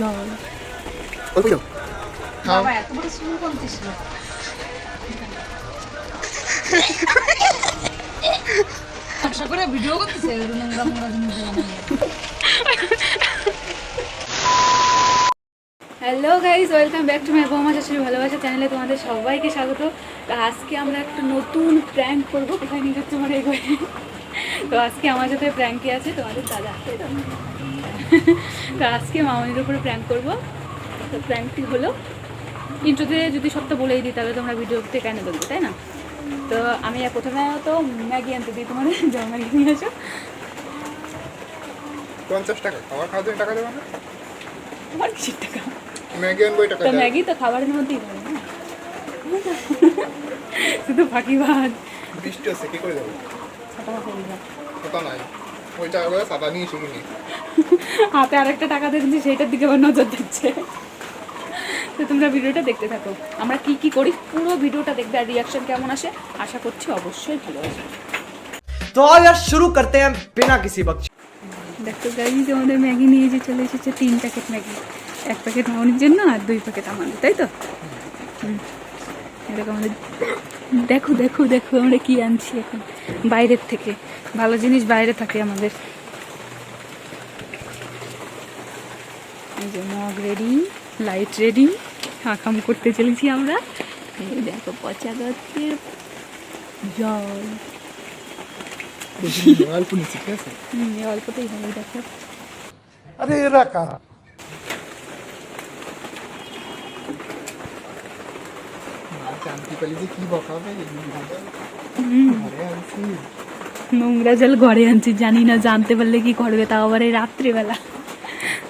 জল। অল্প যাও খাও। বাবা এত বড় শুরু করছিস না আশা করে ভিডিও করতেছে নোংরা নোংরা জিনিস hello guys welcome back to my বৌমা শাশুড়ি ভালোবাসা চ্যানেলে তোমাদের সবাইকে স্বাগত। তো আজকে আমরা একটা নতুন প্র্যাঙ্ক করব কোথায় নিয়ে যাচ্ছে আমার এগোয় তো আজকে আমার সাথে প্র্যাঙ্কে আছে তোমাদের দাদা। তো? আজকে মামনির উপরে প্র্যাঙ্ক করব। তো প্র্যাঙ্কটি হলো ইন্ট্রোতে যদি সবটা বলেই দিই তাহলে তোমরা ভিডিওতে কেন দেখবে তাই না? তো আমি প্রথমে তো ম্যাগি আনতে দিই তোমার জল ম্যাগি নিয়ে আসো। পঞ্চাশ টাকা। খাবার জন্য টাকা দেবো না? আমার কিসের টাকা? ম্যাগি আনব টাকা তো ম্যাগি তো খাবারের মধ্যেই দেবে না। শুধু ফাঁকি ভাত। বৃষ্টি হচ্ছে কি করে যাব ছাতা মাথায় দিলাম। কথা নাই। ওই নিয়ে শুরু নিয়ে হাতে আর একটা টাকা দেখছি সেইটার দিকে আবার নজর দিচ্ছে। তো তোমরা ভিডিওটা দেখতে থাকো। আমরা কি কি করি পুরো ভিডিওটা দেখবে আর রিয়াকশন কেমন আসে আশা করছি অবশ্যই ভালো আসবে। তো আর শুরু করতে হ্যাঁ বিনা কিছু বকচি দেখো গাইজ আমাদের ম্যাগি নিয়ে যে চলে এসেছে তিন প্যাকেট ম্যাগি। এক প্যাকেট মামনির জন্য আর দুই প্যাকেট আমাদের তাই তো? এরকম আমাদের দেখো দেখো দেখো আমরা কি আনছি এখন। বাইরের থেকে। ভালো জিনিস বাইরে থাকে আমাদের। মগ রেডি লাইট রেডি হাকাম করতে চলেছি আমরা এই দেখো পচা গত্তের জল অল্প নিচ্ছি ঠিক আছে হুম এই অল্পতেই হবে দেখো আরে এরা কারা জানতে পারলি যে কি বকাবে ঘরে আনছি নোংরা জল ঘরে আনছি জানি না জানতে পারলে কি করবে তাও আবার এই রাত্রিবেলা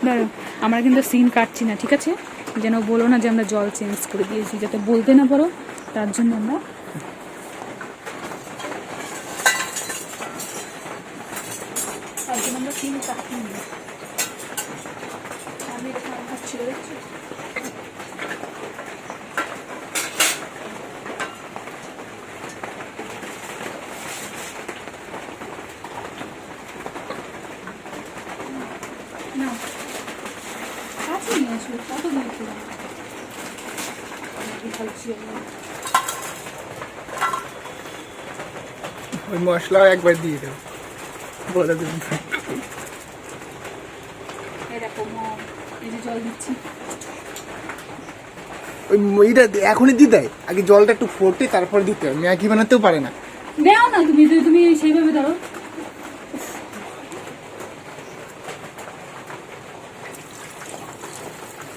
ধরো আমরা কিন্তু সিন কাটছি না, ঠিক আছে? যেন বলো না যে আমরা জল চেঞ্জ করে দিয়েছি, যাতে বলতে না পারো, তার জন্য আমরা তার জন্য আমরা সিন কাটছি না আমি এটা আমার হাত ছিল দেখছ না কাছে নিয়ে আসো কত দিয়েছিলাম খাচ্ছি আমরা ওই মশলা একবার দিয়ে দেবো। বলে দেবেন ওই এইটা এখনই দিয়ে দেয়। আগে জলটা একটু ফোটে তারপরে দিতে হবে। ম্যাগি বানাতেও পারে না। দেও না তুমি তুমি- তুমি সেইভাবে ধরো।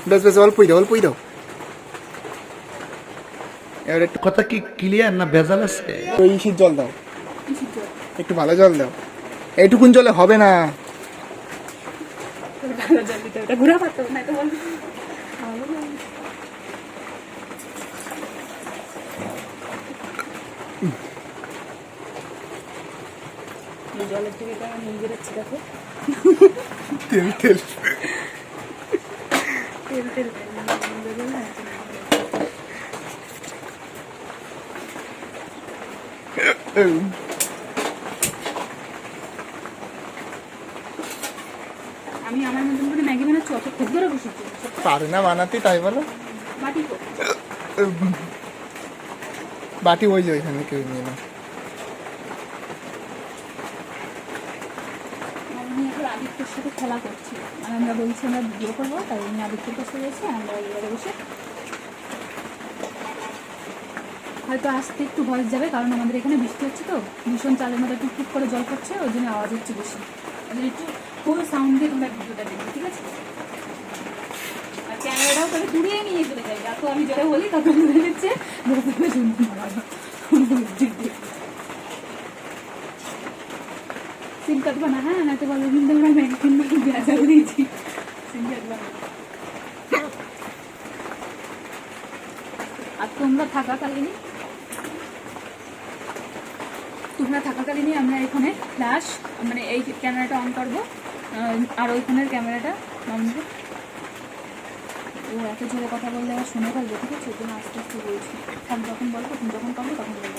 বেশ বেশ অল্পই দাও অল্পই দাও। এবার একটু কথা কি ক্লিয়ার না ভেজাল আছে? ওই শীত জল দাও। একটু ভালো জল দাও। এইটুকুন জলে হবে না। তেল তেল। তেল তেল না আমি আমার মতন করে ম্যাগি বানাচ্ছি অত খুব ধরে বসেছি। পারে না বানাতে তাই বলো। বাটি বাটি ওই যে ওইখানে কেউ নিয়ে না আমি আদিত্যের সাথে খেলা করছি। মানে আমরা বলছি, আমরা ভিডিও করব, তাই আদিত্যের কাছে গেছে, আমরা এবারে বসে। হয়তো আসতে একটু ভয়েস যাবে, কারণ আমাদের এখানে বৃষ্টি হচ্ছে তো। ভীষণ চালের মধ্যে টুকটুক করে জল পড়ছে ওই জন্য আওয়াজ হচ্ছে বেশি। জন্য একটু ফুল সাউন্ড দিয়ে তোমরা ভিডিওটা দেখবে, ঠিক আছে? আর ক্যামেরাটাও তাহলে দূরিয়ে নিয়ে চলে যাবে যত আমি জোরে বলি তত দূরে দিচ্ছে শুনতে পারব হ্যাঁ না তো বলো কিন্তু আমরা ম্যাগজিন বেজাল দিয়েছি সিম কাটবো না আর তোমরা থাকাকালীনই তোমরা থাকাকালীনই আমরা এখানে ফ্ল্যাশ মানে এই ক্যামেরাটা অন করব। আর ওইখানের ক্যামেরাটা অন ও এত জোরে কথা বললে আর শুনে পারবে ঠিক আছে? জন্য আস্তে আস্তে বলছি। আমি যখন বলব, তুমি যখন পারবে তখন বলব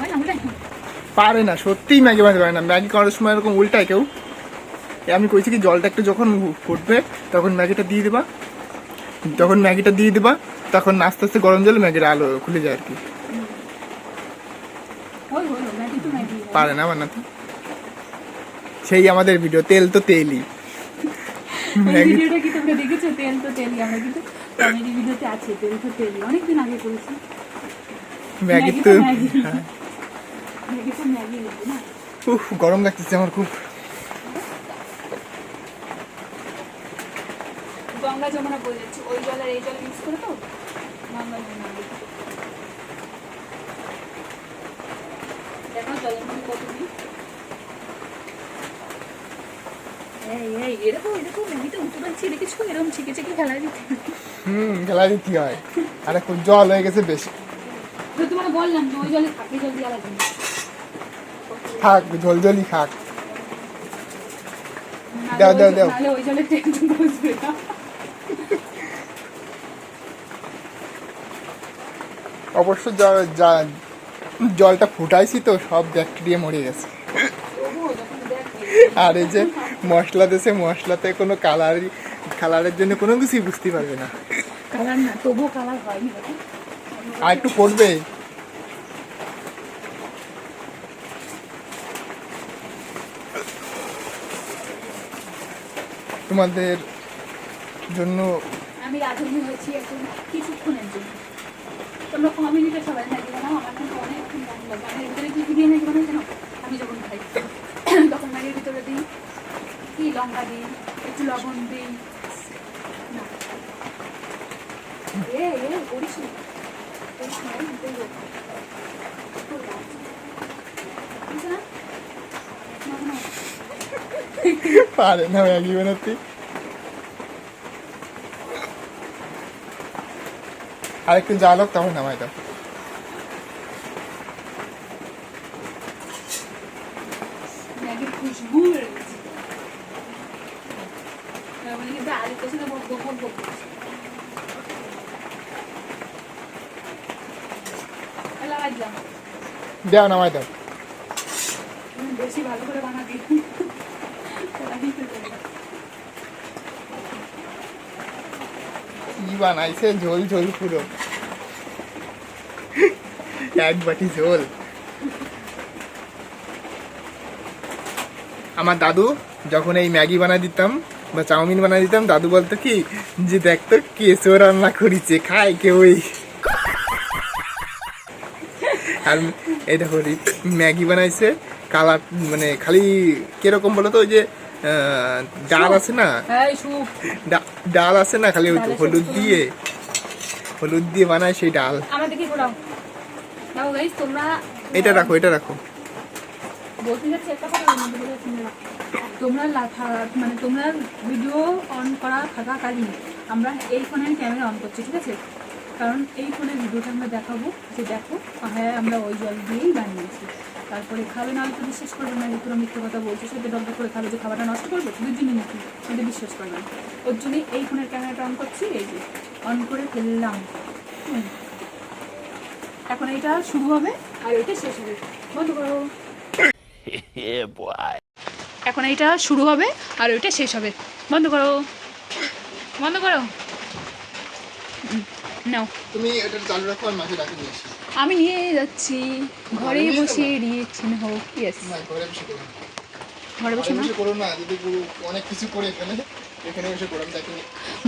না উল্টাই না। পারে না সত্যিই ম্যাগি বানাতে পারে না। ম্যাগি করার সময় এরকম উল্টায় কেউ। আমি কইছি কি জলটা একটু যখন ফুটবে তখন ম্যাগিটা দিয়ে দেবা। যখন ম্যাগিটা দিয়ে দেবা তখন আস্তে আস্তে গরম জলে ম্যাগির আলো খুলে যায় আর কি। পারে না বানাতে। সেই আমাদের ভিডিও তেল তো তেলই। ম্যাগি ভিডিওটা কি তোমরা দেখেছ? তেল তো তেলই আমরা কিন্তু কমেডি ভিডিওতে আছে তেল তো তেলই। অনেকদিন আগে করেছি। ম্যাগি তো তো ম্যাগি। হ্যাঁ। ম্যাগি তো ম্যাগি হতো না উফ গরম লাগতেছে আমার খুব। গঙ্গা যমুনা বলে যাচ্ছে। ওই জল আর এই জল মিক্স করে তো গঙ্গা যমুনা। দেখো জলের মধ্যে কত নেই এই এই এরকম এরকম ম্যাগিতে উঠে পাচ্ছি দেখেছ এরকম ছিকে ছিকে খেলা দিতে। হুম খেলা দিতে হয়। আর এখন জল হয়ে গেছে বেশি। তো তোমাকে বললাম ওই জলে থাকে জল দিয়ে আলাদা। খাক জল জলই খাক। দাও, দাও, দাও। অবশ্য জলটা ফুটাইছি তো সব ব্যাকটেরিয়া মরে গেছে। আর এই যে মশলা দেশে মশলাতে কোনো কালার কালারের জন্য কোনো কিছুই বুঝতে পারবে না। কালার না তবুও কালার হয়নি আর একটু পড়বে তোমাদের জন্য আমি রাধুনি হয়েছি এখন কিছুক্ষণের জন্য। তোমরা কমিউনিটি সবাই নাকি বানাও আমার কিন্তু লাগে আমি ভিতরে কি কি দিয়ে নাকি বানাই জানো? আমি যখন খাই তখন ম্যাগির ভিতরে দিই কি লঙ্কা দিই একটু লবণ দিই। না। এ এ করিস না। করিস না, এই দিতেই হবে। করব। বুঝছ না? না, না। পারে না ম্যাগি বানাতে আর একটু জাল হোক তখন নামাই দাও ম্যাগির খুশবু বেড়ে গেছে তার মানে কিন্তু আলুর পেছনে বক বক বক বক করছে। এলা বাজলাম। দাও নামাই দাও বেশি ভালো করে বানাবি বানাইতে পারি না। কি বানাইছে ঝোল ঝোল পুরো। এক বাটি ঝোল। আমার দাদু যখন এই ম্যাগি বানাই দিতাম বা চাউমিন বানাই দিতাম দাদু বলতো কি যে দেখ তো কেঁচো রান্না করিছে খায় কেউই। আর এটা দেখো রি- ম্যাগি বানাইছে কালার মানে খালি কীরকম বলো তো ওই যে আহ, ডাল আছে না? ডা- ডাল আছে না খালি হলুদ দিয়ে হলুদ দিয়ে বানায় সেই ডাল। এটা রাখো এটা রাখো। তোমরা মানে তোমরা ভিডিও অন করা থাকাকালীন আমরা এই ফোনের ক্যামেরা অন করছি ঠিক আছে? কারণ এই ফোনের ভিডিওটা আমরা দেখাবো যে দেখো হ্যাঁ আমরা ওই জল দিয়েই বানিয়েছি। তারপরে খাবে না হয়তো বিশ্বাস করবে না যে পুরো মিথ্যে কথা বলছে সে ডক্টর করে খাবে যে খাবারটা নষ্ট করবে দুদিনই নাকি এটা বিশ্বাস করবে না ওর জন্যই এই ফোনের ক্যামেরাটা অন করছি এই যে অন করে ফেললাম। হুম। এখন এইটা শুরু হবে আর এটা শেষ হবে। বন্ধ করো। এখন এইটা শুরু হবে আর ওইটা শেষ হবে। বন্ধ করো। বন্ধ করো। হুম, নাও। তুমি এটা চালু রাখো আর মাঝে রাখে নিয়ে আমি নিয়ে যাচ্ছি। ঘরে বসে? রিয়েকশন হোক ইয়েস ঘরে বসে না। করো না যদি অনেক কিছু করে এখানে এখানে বসে করো আমি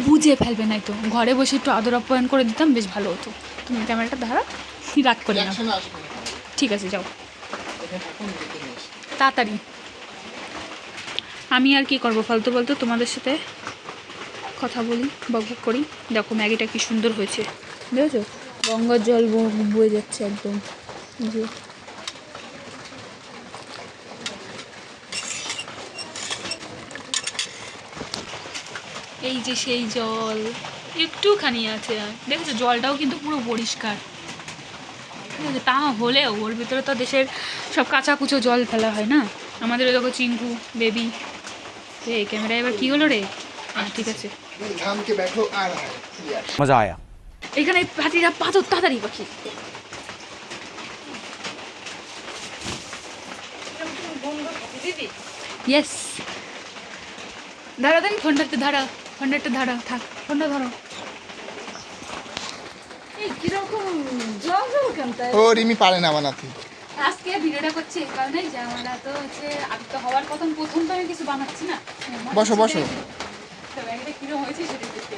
বুঝে ফেলবে নাই তো ঘরে বসে একটু আদর আপ্যায়ন করে দিতাম বেশ ভালো হতো। তুমি ক্যামেরাটা ধারা রাগ করে না। ঠিক আছে যাও। তাড়াতাড়ি। আমি আর কি করব ফালতু ফালতু তোমাদের সাথে কথা বলি বক বক করি। দেখো ম্যাগিটা কি সুন্দর হয়েছে। বুঝেছ গঙ্গার জল বয়ে যাচ্ছে একদম। যে এই যে সেই জল একটুখানি আছে আর। দেখেছ জলটাও কিন্তু পুরো পরিষ্কার। ঠিক আছে তা হলেও ওর ভিতরে তো দেশের সব কাঁচাকুচো জল ফেলা হয় না? আমাদের দেখো চিঙ্কু বেবি। এই ক্যামেরা এবার কি হলো রে? ঠিক আছে। মজা আয়া। এখানে পাটিরা পাথর তাড়াতাড়ি পাখি। ইয়েস ধরো দেন ফোনটা একটু ধরো ফোনটা একটু থাক ফোনটা ধরো। ও রিমি পারে না বানাতে আজকে ভিডিওটা করছি কারণে যে তো হচ্ছে আমি তো হওয়ার প্রথম প্রথম তো আমি কিছু বানাচ্ছি না। বসো বসো। তো ব্যাগটা হয়েছে সেটা দেখতে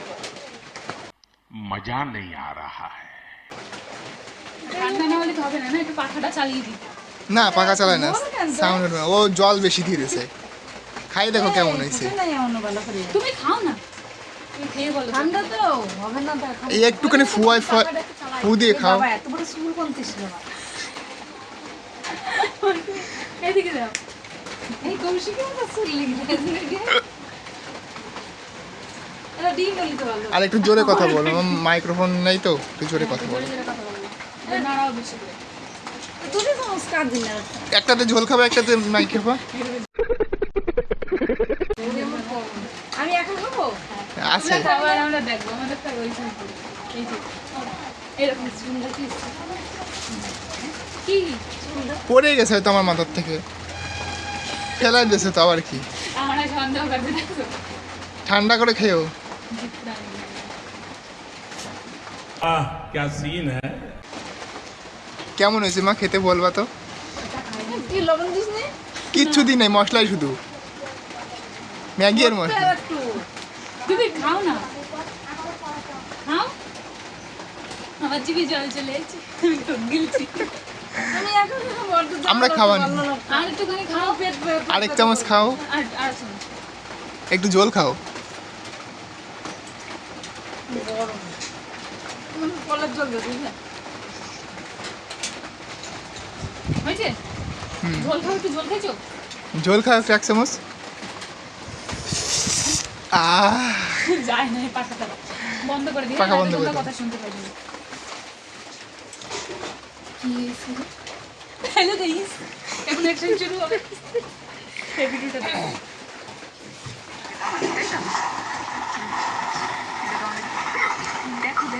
মজা নেই আর না পাখা চালায় না সাউন্ড উঠবে ও জল বেশি দিয়েছে খাই দেখো কেমন হয়েছে। তুমি খাও না। ফু দিয়ে খাও। আর একটু জোরে কথা বলো মাইক্রোফোন নেই তো একটু জোরে কথা বলো। একটাতে ঝোল খাবে একটাতে মাইক খাবা আমি এখন খাব? আছে। আবার আমরা দেখব। আমাদের তো ওই এই যে এরকম সুন্দর কি কি? পড়ে গেছে হয়তো আমার মাথার থেকে। ফেলাই দিয়েছে তো আবার কি? ঠান্ডা করে খেয়েও। आह क्या सीन है কেমন হয়েছে মা খেতে বলবা তো তুই লবণ দিস নি কিচ্ছু দিই নাই মশলাই শুধু ম্যাগি আর মশলা একটু তুমি খাও না খাও আমার জিভে জল চলে এসেছে আমি তো গিলছি আমি এখন খাবো আর তো আমরা খাওয়ানি আর একটুখানি খাও পেট পেট- আরেক চামচ খাও আর আর শোনো একটু জল খাও কলের জল দেবো বুঝলে হয়েছে? ঝোল খাও একটু ঝোল একটু এক চামচ। যায় না পাখাটা। বন্ধ করে দিই পাখা বন্ধ করে কথা শুনতে পাই কি হ্যালো গাইস এখন অ্যাকশন শুরু হবে। এই ভিডিওটা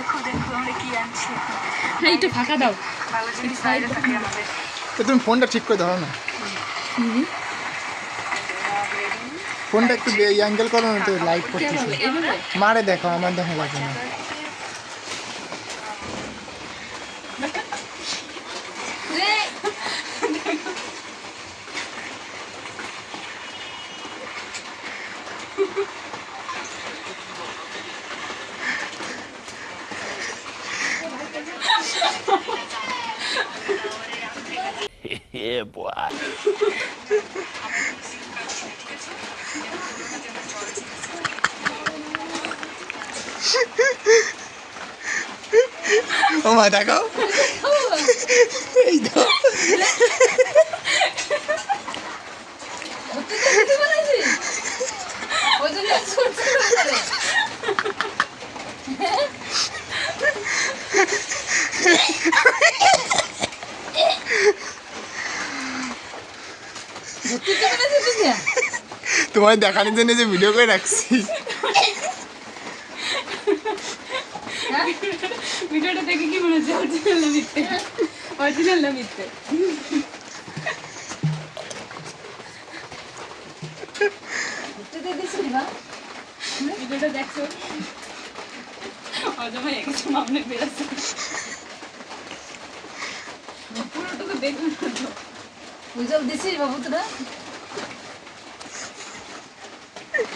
দেখো। হ্যাঁ একটু ফাঁকা দাও। তো তুমি ফোনটা ঠিক করে ধরো না। ফোনটা একটু অ্যাঙ্গেল করো না তো লাইট করতেছে। মারে দেখো আমার দেখা লাগে না। ও মা দেখো এই তো ওই জন্য ছোট ছোট করে তুই কি বানাইছিস তুই তোমার দেখানোর জন্য যে ভিডিও করে রাখছি। ভিডিওটা দেখে কি মনে হচ্ছে? অরিজিনাল না মিথ্যে? অরিজিনাল না মিথ্যে? তুই দিয়ে দিছিস না ভিডিওটা দেখছ? অজমা একটু মামনে বেরাচ্ছে। জল দিছিস বাবু তোরা?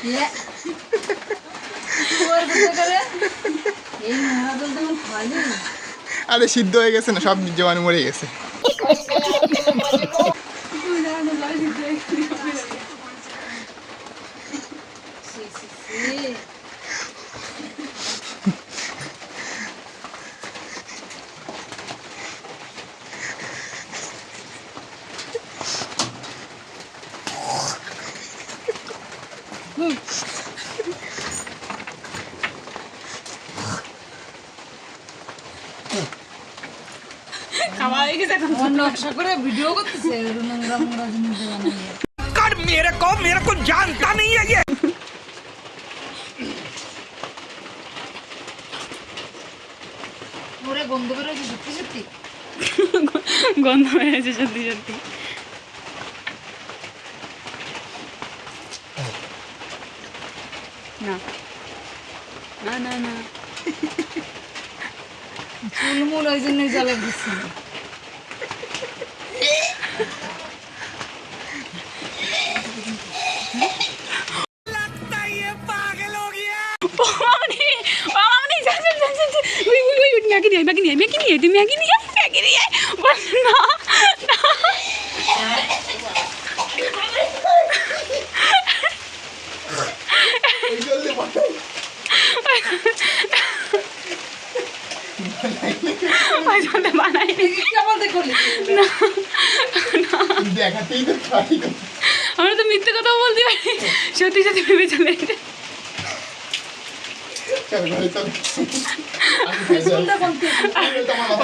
ইয়ে। আরে সিদ্ধ হয়ে গেছে না সব জবান মরে গেছে। হয়ে গেছে নকশা করে ভিডিও করতেছে নোংরা মোংরা জিনিস মেরে কো মেরে কো জানতা নেই है পুরো গন্ধ বেরোচ্ছে সত্যি সত্যি? গন্ধ বেরোচ্ছে সত্যি সত্যি। না। না না না। চুলমুল ওই জন্যই জ্বালা দিচ্ছে। নিয়ে ম্যাগি নিয়ে ম্যাগি নিয়ে তুই ম্যাগি নিয়ে ম্যাগি নিয়ে। না। আমরা তো মিথ্যে কথা বলতে পারি। সত্যি সত্যি ভেবে চলে এসেছে। চল, ঘরে চল। আমি খাই চল। আমি তো আমার মাথা-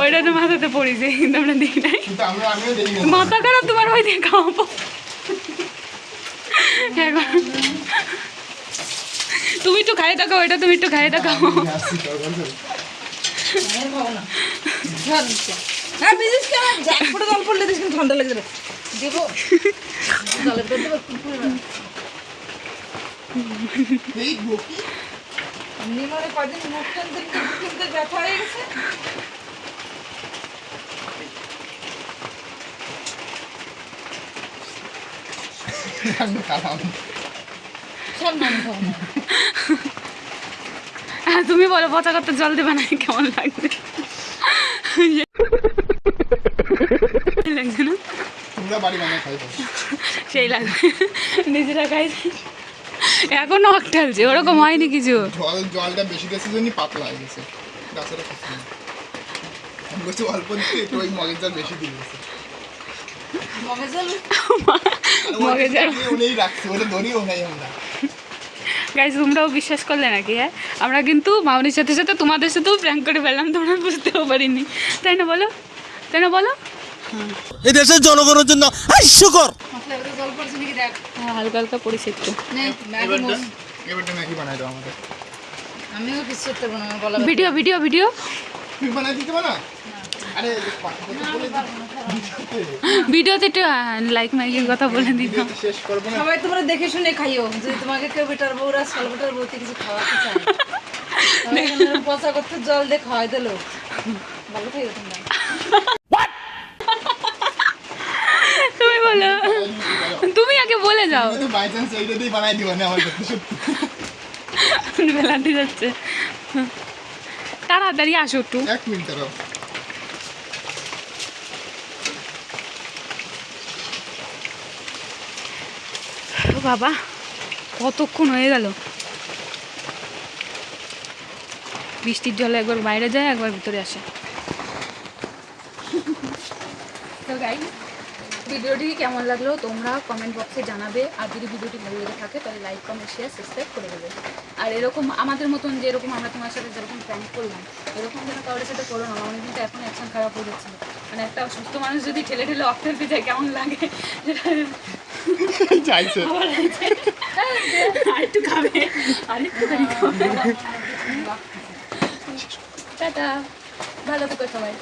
ওইটা তো মাথাতে পড়েছে কিন্তু আমরা দেখি নাই। কিন্তু আমরা আমিও দেখি না। মাথা খারাপ তোমার ভাই দিয়ে খাওয়াবো তুমি একটু খাই থাকো ওইটা তুমি একটু খাই থাকো আমি আসছি, চল, ঘরে চল। আমি খাব না ঝাল দিচ্ছে হ্যাঁ ঠান্ডা লেগে যাবে। দেবো। দেবো এমনি মানে কয়দিন মুখ কিন্তু ব্যথা হয়ে গেছে। হ্যাঁ তুমি বলো পচা করতে জল দেবে না কেমন লাগবে? না। সেই লাগবে। নিজেরা খাই এখনও অক ঢালছে ওরকম হয়নি কিছু। জল জলটা বেশি দিয়েছে জন্য পাতলা হয়ে গেছে। গাছের বলছি অল্প দিতে একটু ওই মগের জল বেশি দিয়ে গাইজ তোমরাও বিশ্বাস করলে নাকি হ্যাঁ? আমরা কিন্তু মাউনির সাথে সাথে তোমাদের সাথেও প্র্যাঙ্ক করে ফেললাম তোমরা বুঝতেও পারিনি। তাই না বলো? তাই না বলো? এই দেশের জনগণের জন্য হাস্যকর হ্যাঁ হালকা হালকা পড়েছে একটু। এবারটা ম্যাগি বানাই দাও আমাদের। আমিও কিছু করতে পারব গলা ভিডিও ভিডিও ভিডিও। তুমি বানাই দিতে পারো আরে কথা কথা বলে ভিডিওতে একটু লাইক মাইকের কথা বলে দিতাম শেষ করব না। সবাই তোমরা দেখে শুনে খাইও যদি তোমাকে কেউ বেটার বউরা সাল বেটার বউতে কিছু খাওয়াতে চায়। পচা করতে জল দিয়ে খাওয়াই দিলো। ভালো খাইও তোমরা তুমি বলো তুমি আগে বলে যাও। তো বাই চান্স এইটা দিয়ে বানাই দিবা না আমার সত্যি বেলাতে যাচ্ছে। তাড়াতাড়ি আসো একটু। এক মিনিট দাঁড়াও। বাবা কতক্ষণ হয়ে গেল? বৃষ্টির জলে একবার বাইরে যায় একবার ভিতরে আসে। তো গাই ভিডিওটি কেমন লাগল তোমরা কমেন্ট বক্সে জানাবে। আর যদি ভিডিওটি ভালো লেগে থাকে তাহলে লাইক কমেন্ট শেয়ার সাবস্ক্রাইব করে দেবে। আর এরকম আমাদের মতন যেরকম আমরা তোমার সাথে যেরকম প্র্যাঙ্ক করলাম এরকম যেন কারোর সাথে করো না। অনেক কিন্তু এখন অ্যাকশন খারাপ হয়ে যাচ্ছে। মানে একটা সুস্থ মানুষ যদি ঠেলে ঠেলে অফ যায় কেমন লাগে? সেটা চাইছে আর একটু খাবে। আর একটু খাবে। টাটা। ভালো থেকো সবাই।